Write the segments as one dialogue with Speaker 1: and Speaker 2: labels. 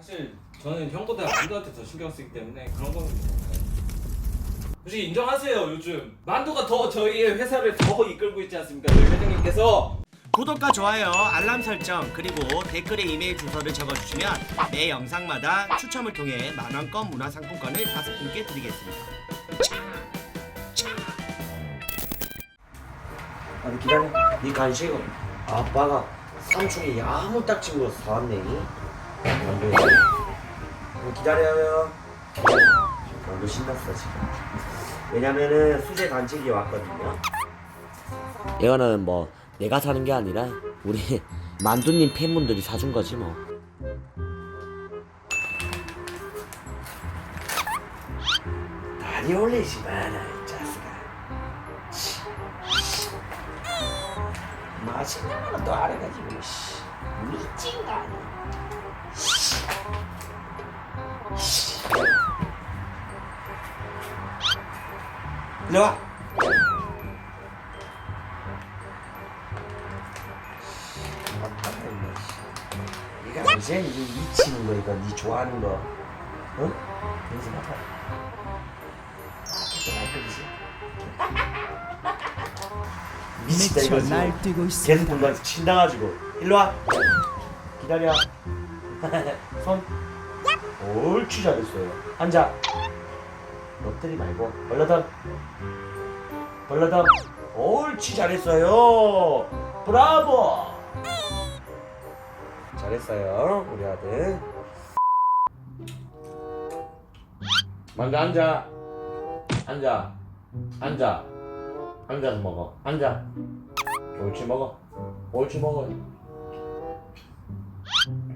Speaker 1: 사실 저는 형보다 만두한테 더 신경 쓰기 때문에 그런 거는 솔직히 인정하세요 요즘. 만두가 더 저희의 회사를 더 이끌고 있지 않습니까? 저희 회장님께서.
Speaker 2: 구독과 좋아요, 알람 설정, 그리고 댓글에 이메일 주소를 적어주시면 매 영상마다 추첨을 통해 만원권 문화상품권을 다섯 분께 드리겠습니다.
Speaker 3: 아니 기다려. 네 간식은 아빠가 삼촌이 야무딱진 거 사왔네 기다려요. 완전 신났어 지금 왜냐면은 수제 간식이 왔거든요. 이거는 뭐 내가 사는 게 아니라 우리 만두님 팬분들이 사준 거지 뭐. 다리 올리지 마라 이 자식아. 맛있는 거는 또 알아가지고 씨. 미친 거 아니야. 일로 와. 이거 이제 이게 미치는 거 이거 니 좋아하는 거. 응? 아, 또 말거리지. 미치다 이거지
Speaker 4: 날뛰고
Speaker 3: 계속. 뭔가 친다가지고. 일로 와. 기다려 손. 옳지 잘했어요. 앉아. 엎드리 말고. 벌러덩. 벌러덩. 옳지 잘했어요. 브라보! 잘했어요 우리 아들. 먼저 앉아. 앉아. 앉아. 앉아서 먹어. 앉아. 옳지 먹어. 옳지 먹어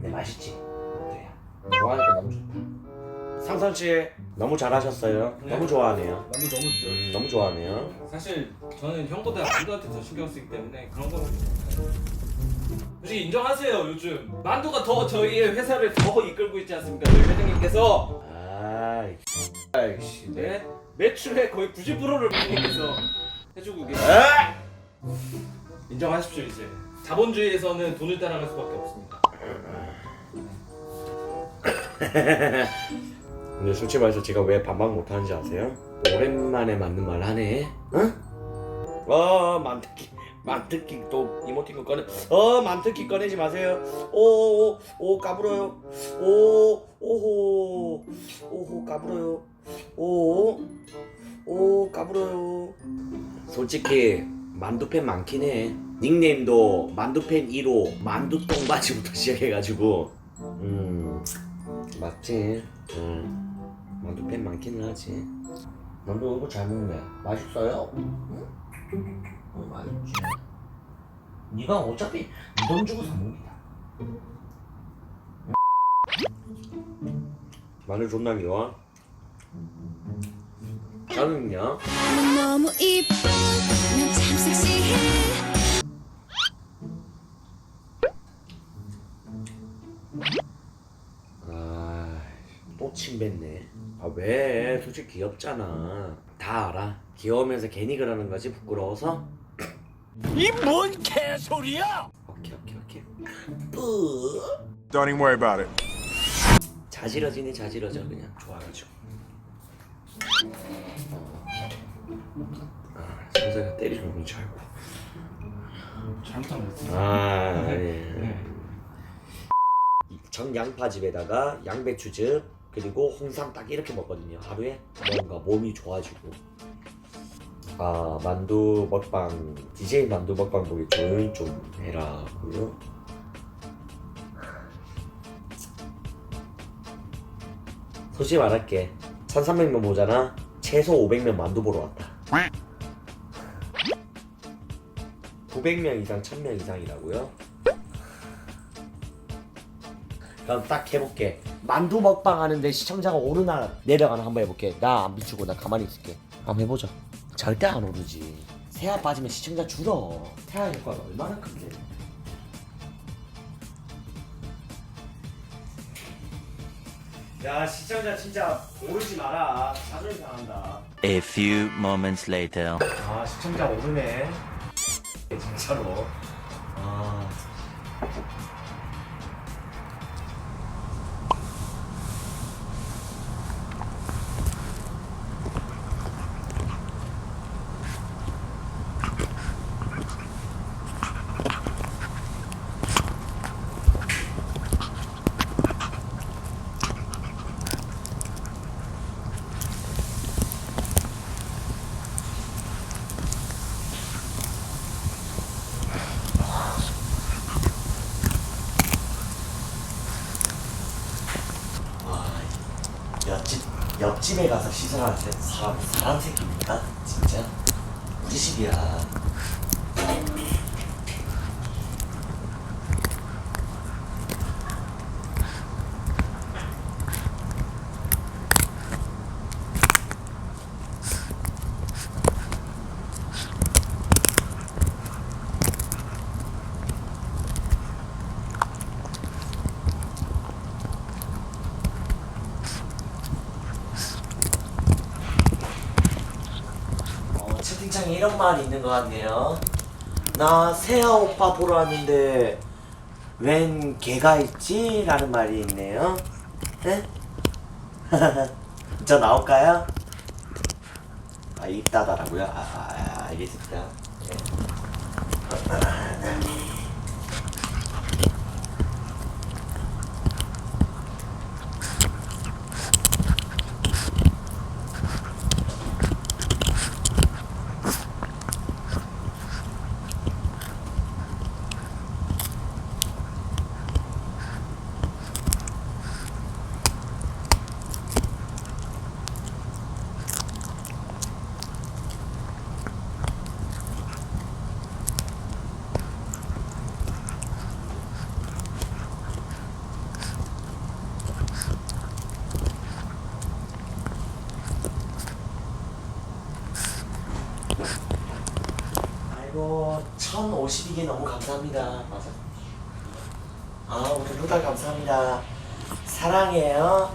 Speaker 3: 근데 맛있지? 어때요? 좋아하니까 너무 좋다. 상선 씨 너무 잘하셨어요.
Speaker 1: 네.
Speaker 3: 너무 좋아하네요.
Speaker 1: 만두 너무 좋죠.
Speaker 3: 음, 너무 좋아하네요.
Speaker 1: 사실 저는 형보다 만두한테 더 신경 쓰기 때문에 그런 거는 솔직히 인정하세요 요즘. 만두가 더 저희의 회사를 더 이끌고 있지 않습니까? 저희 회장님께서?
Speaker 3: 아이 아이씨
Speaker 1: 네? 매출의 거의 90%를 회장님께서 해주고 계세요. 인정하십시오 이제. 자본주의에서는 돈을 따라갈 수밖에 없습니다
Speaker 3: 근데 솔직히 말해서 제가 왜 반박 못하는지 아세요? 오랜만에 맞는 말 하네. 응? 어 만특기 만특기 또 이모티콘 꺼내 어 만특기 꺼내지 마세요. 오오오 오, 까불어요. 오 오호 오호 까불어요. 오오 까불어요. 솔직히 만두팬 많긴 해. 닉네임도 만두팬 1호 만두 똥바지부터 시작해가지고. 음 맞지? 응 만두팬 많기는 하지. 만두 이거 잘 먹네. 맛있어요? 응? 어, 맛있지. 네가 어차피 네돈 주고 사 먹는다. 마늘 존나 미워 저는요
Speaker 5: 넌 너무 이뻐 난참 섹시해
Speaker 3: 아, 또 침 뱉네. 아, 왜? 솔직히 귀엽잖아. 다 알아. 귀여우면서 괜히 그러는 거지, 부끄러워서?
Speaker 4: 이 뭔 개소리야?
Speaker 3: 오케이, 오케이, 오케이. 뿌.
Speaker 6: Don't even worry about it.
Speaker 3: 자지러지네, 자지러져, 그냥. 좋아가지고. 어. 아, 선생가 때리는 건 잘. 봐.
Speaker 1: 잘못한 거 같아요
Speaker 3: 아, 예.
Speaker 1: 네.
Speaker 3: 정양파즙에다가 양배추즙 그리고 홍삼 딱 이렇게 먹거든요 하루에 뭔가 몸이 좋아지고 아 만두 먹방 DJ 만두 먹방 보기 조용히 좀 해라고요 솔직히 말할게 1300명 모자라 최소 500명 만두 보러 왔다 900명 이상 1000명 이상이라고요? 그럼 딱 해볼게. 만두 먹방 하는데 시청자가 오르나 내려가나 한번 해볼게. 나 안 비추고 나 가만히 있을게. 한번 해보자. 절대 안 오르지. 새야 빠지면 시청자 줄어. 태아 효과가 얼마나 큰데. 야 시청자 진짜 오르지 마라. 자존심 상한다.
Speaker 7: A few moments later.
Speaker 3: 아 시청자 오르네. 진짜로. 아. 집에 가서 시설하는 사람 사람 새끼입니까? 진짜 집이야. 어, 채팅창에 이런 말이 있는 것 같네요. 나 세아 오빠 보러 왔는데 웬 개가 있지? 라는 말이 있네요. 네? 저 나올까요? 아, 있다다라고요? 아, 아, 아, 알겠습니다. 네. 아이고 1052개 너무 감사합니다. 맞아 아 우리 루다 감사합니다. 사랑해요.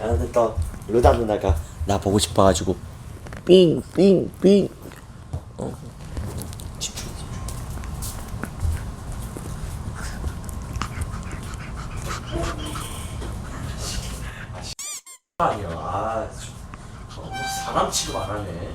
Speaker 3: 아 근데 또 루다 누나가 나 보고 싶어가지고 삥삥삥. 어. 집중 집중. 아, 아니야 아 너무 사람 취급 안 하네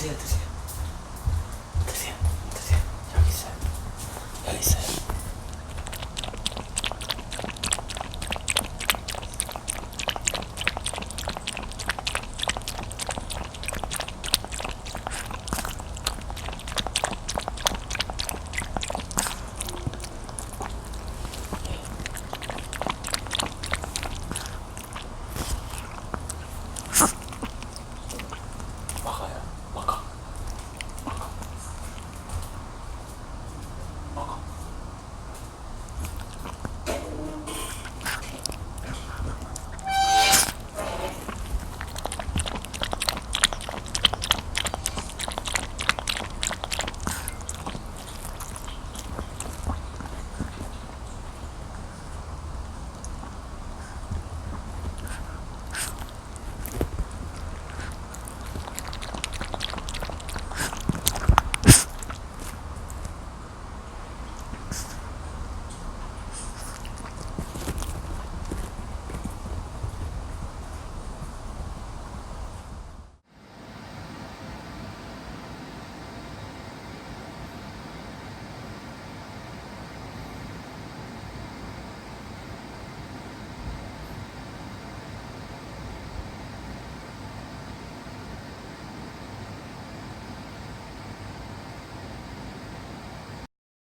Speaker 3: せよとせ